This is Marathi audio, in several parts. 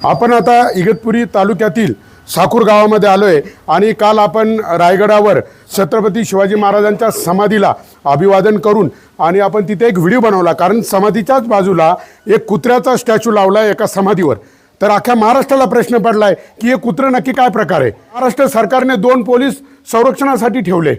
आपण आता इगतपुरी तालुक्यातील साखूर गावामध्ये आलोय आणि काल आपण रायगडावर छत्रपती शिवाजी महाराजांच्या समाधीला अभिवादन करून आणि आपण तिथे एक व्हिडिओ बनवला कारण समाधीच्याच बाजूला एक कुत्र्याचा स्टॅच्यू लावला आहे एका समाधीवर. तर अख्ख्या महाराष्ट्राला प्रश्न पडलाय की हे कुत्रं नक्की काय प्रकार आहे? महाराष्ट्र सरकारने दोन पोलीस संरक्षणासाठी ठेवले.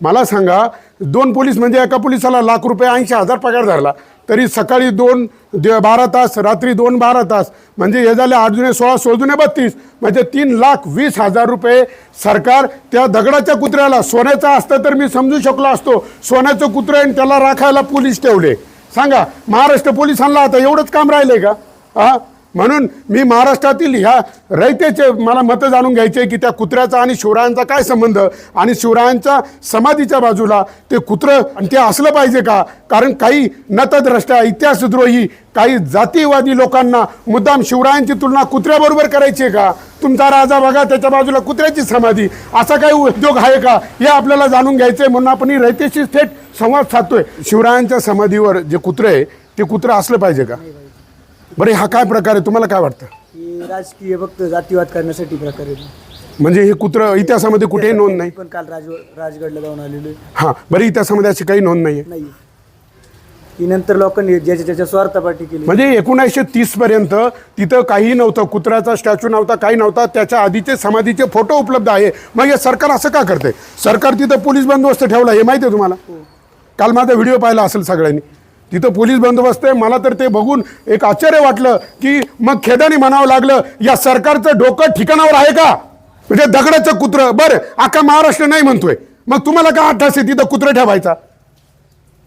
मला सांगा दोन पोलीस म्हणजे एका पोलिसाला लाख रुपये ऐंशी हजार पगार धरला. तरी सकाळी दोन दे- बारा तास रात्री दोन बारा तास म्हणजे हे झाले आठ जुने सोळा सोळ जुने बत्तीस म्हणजे तीन लाख वीस हजार रुपये सरकार त्या दगडाच्या कुत्र्याला सोन्याचा असतं तर मी समजू शकलो असतो सोन्याचं कुत्रं आहे आणि त्याला राखायला पोलीस ठेवले. सांगा महाराष्ट्र पोलिसांना आता एवढंच काम राहिलंय का? हा म्हणून मी महाराष्ट्रातील ह्या रयतेचे मला मतं जाणून घ्यायचे की त्या कुत्र्याचा आणि शिवरायांचा काय संबंध? आणि शिवरायांच्या समाधीच्या बाजूला ते कुत्रं आणि ते असलं पाहिजे का? कारण काही नतद्रष्ट्या इतिहासद्रोही काही जातीवादी लोकांना मुद्दाम शिवरायांची तुलना कुत्र्याबरोबर करायची आहे का? तुमचा राजा बघा त्याच्या बाजूला कुत्र्याची समाधी. असा काही उद्योग आहे का? हे आपल्याला जाणून घ्यायचं आहे. म्हणून आपण रयतेशी थेट संवाद साधतोय. शिवरायांच्या समाधीवर जे कुत्रं आहे ते कुत्रं असलं पाहिजे का? बरे हा काय प्रकार? आहे तुम्हाला काय वाटतं? राजकीय फक्त जातीवाद करण्यासाठी प्रकारे. म्हणजे हे कुत्र इतिहासामध्ये कुठेही नोंद नाही. पण काल राज राजगडला जाऊन आलेलो आहे. हां बरं इतिहासामध्ये अशी काही नोंद नाही आहे नाही की नंतर लोकांनी ज्याच्या त्याच्या स्वार्थापाठी केली. म्हणजे एकोणीसशे तीस पर्यंत तिथं काही नव्हतं कुत्र्याचा स्टॅच्यू नव्हता काही नव्हता त्याच्या आधीचे समाधीचे फोटो उपलब्ध आहे. मग हे सरकार असं का करते सरकार तिथं पोलीस बंदोबस्त ठेवला हे माहिती आहे तुम्हाला? काल माझा व्हिडिओ पाहिला असेल सगळ्यांनी. तिथं पोलीस बंदोबस्त आहे. मला तर ते बघून एक आश्चर्य वाटलं की मग खेदानी म्हणावं लागलं या सरकारचं डोकं ठिकाणावर आहे का? म्हणजे दगडाचं कुत्रं. बरं अख्खा महाराष्ट्र नाही म्हणतोय. मग तुम्हाला काय अठ्ठास आहे तिथं कुत्रं ठेवायचा?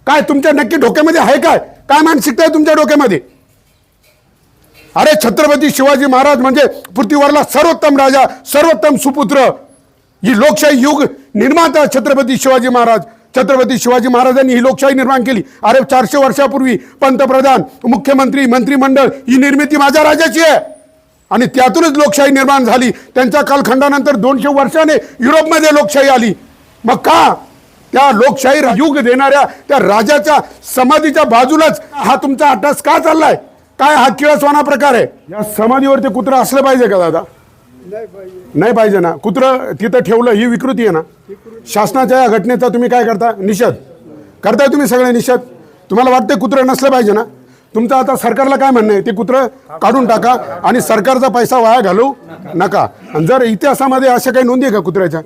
काय तुमच्या नक्की डोक्यामध्ये आहे काय? काय मानसिकता आहे तुमच्या डोक्यामध्ये? अरे छत्रपती शिवाजी महाराज म्हणजे पृथ्वीवरला सर्वोत्तम राजा सर्वोत्तम सुपुत्र. ही लोकशाही युग निर्माता छत्रपती शिवाजी महाराज. छत्रपती शिवाजी महाराजांनी ही लोकशाही निर्माण केली. अरे चारशे वर्षापूर्वी पंतप्रधान मुख्यमंत्री मंत्रिमंडळ ही निर्मिती माझ्या राजाची आहे. आणि त्यातूनच लोकशाही निर्माण झाली. त्यांच्या कालखंडानंतर दोनशे वर्षाने युरोपमध्ये लोकशाही आली. मग का? त्या लोकशाही युग देणाऱ्या त्या राजाच्या समाधीच्या बाजूलाच हा तुमचा अट्टास का चाललाय? काय हा किळसवाना प्रकार आहे? या समाधीवर ते असलं पाहिजे का दादा? नाही पाहिजे. ना. कुत्रं तिथं ठेवलं ही विकृती आहे ना. शासनाच्या या घटनेचा तुम्ही काय करता? निषेध. करताय तुम्ही सगळे निषेध. तुम्हाला वाटतं कुत्रं नसलं पाहिजे ना? तुमचं आता सरकारला काय म्हणणं आहे? ते कुत्रं काढून टाका आणि सरकारचा पैसा वाया घालवू नका. आणि जर इतिहासामध्ये अशा काही नोंदी आहे का कुत्र्याच्या?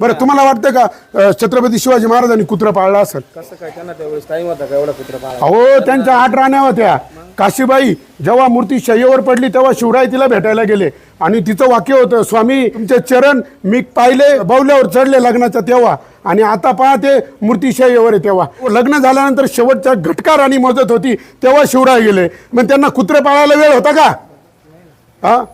बरं तुम्हाला वाटतं का अं, छत्रपती शिवाजी महाराजांनी कुत्रं पाळलं असेल? कसं काय? त्यांना त्यावेळेस टाइम होता का एवढा कुत्रा पाहा अहो त्यांच्या आठ राण्या होत्या. काशीबाई जेव्हा मूर्ती शय्येवर पडली तेव्हा शिवराय तिला भेटायला गेले. आणि तिचं वाक्य होतं स्वामी तुमचे चरण मी पाहिले बौल्यावर चढले लग्नाच्या तेव्हा. आणि आता पहा ते मूर्तीशाहीवर आहे तेव्हा. लग्न झाल्यानंतर शेवटच्या घटका राणी मोजत होती तेव्हा शिवराय गेले. मग त्यांना कुत्रे पाळायला वेळ होता का? हा?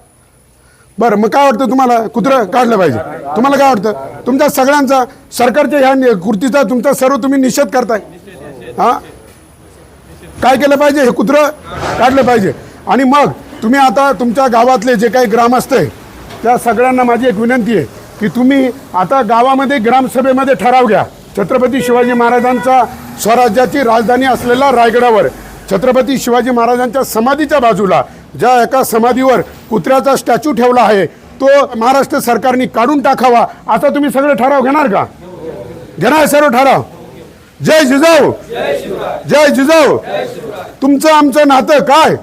बरं मग काय वाटतं तुम्हाला? कुत्रं काढलं पाहिजे. तुम्हाला काय वाटतं? तुमच्या सगळ्यांचा सरकारच्या ह्या नि- कृतीचा तुमचा सर्व तुम्ही निषेध करताय. हा? काय केलं पाहिजे? हे कुत्रं काढलं पाहिजे. आणि मग तुम्ही आता तुमच्या गावातले जे काही ग्रामस्थ आहे त्या सगळ्यांना माझी एक विनंती आहे की तुम्ही आता गावामध्ये ग्रामसभेमध्ये ठराव घ्या. छत्रपती शिवाजी महाराजांचा स्वराज्याची राजधानी असलेला रायगडावर छत्रपती शिवाजी महाराजांच्या समाधीच्या बाजूला ज्या एका समाधीवर कुत्र्याचा स्टॅच्यू ठेवला आहे तो महाराष्ट्र सरकारने काढून टाकावा. आता तुम्ही सगळे ठराव घेणार का? घेणार सर्व ठराव? जय जिजाऊ. जय जिजाऊ. तुमचं आमचं नातं काय?